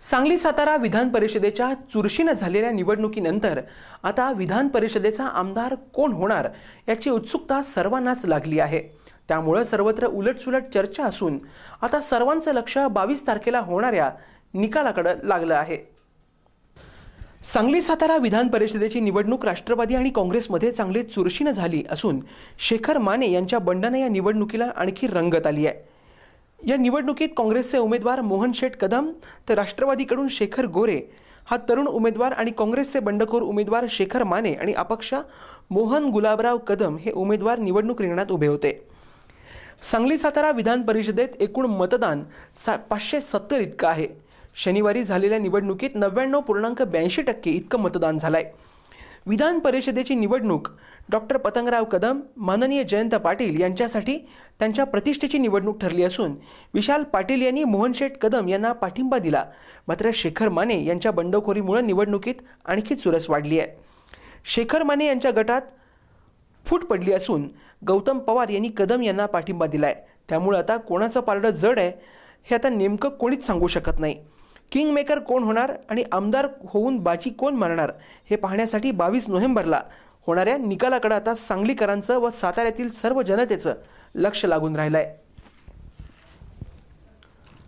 सांगली सातारा विधान परिषदेच्या चुरशीनं झालेल्या निवडणुकीनंतर आता विधान परिषदेचा आमदार कोण होणार याची उत्सुकता सर्वांनाच लागली आहे. त्यामुळं सर्वत्र उलटसुलट चर्चा असून आता सर्वांचं लक्ष बावीस तारखेला होणाऱ्या निकालाकडं लागलं आहे. सांगली सातारा विधान परिषदेची निवडणूक राष्ट्रवादी आणि काँग्रेसमध्ये चांगली चुरशीनं झाली असून शेखर माने यांच्या बंडानं या निवडणुकीला आणखी रंगत आली आहे. या निवडणुकीत काँग्रेसचे उमेदवार मोहन शेठ कदम तर राष्ट्रवादीकडून शेखर गोरे हा तरुण उमेदवार आणि काँग्रेसचे बंडखोर उमेदवार शेखर माने आणि अपक्ष मोहन गुलाबराव कदम हे उमेदवार निवडणूक रिंगणात उभे होते. सांगली सातारा विधान परिषदेत एकूण मतदान सा पाचशे सत्तर इतकं आहे. शनिवारी झालेल्या निवडणुकीत नव्याण्णव पूर्णांक ब्याऐंशी टक्के इतकं मतदान झालं आहे विधान परिषदेची निवडणूक. डॉक्टर पतंगराव कदम माननीय जयंत पाटील यांच्यासाठी त्यांच्या प्रतिष्ठेची निवडणूक ठरली असून विशाल पाटील यांनी मोहनशेठ कदम यांना पाठिंबा दिला. मात्र शेखर माने यांच्या बंडखोरीमुळे निवडणुकीत आणखी चुरस वाढली आहे. शेखर माने यांच्या गटात फूट पडली असून गौतम पवार यांनी कदम यांना पाठिंबा दिला आहे त्यामुळे आता कोणाचं पारडं जड आहे हे आता नेमकं कोणीच सांगू शकत नाही. किंगमेकर कोण होणार आणि आमदार होऊन बाजी कोण मारणार हे पाहण्यासाठी बावीस नोव्हेंबरला होणाऱ्या निकालाकडे आता सांगलीकरांचं व साताऱ्यातील सर्व जनतेचं लक्ष लागून राहिलं आहे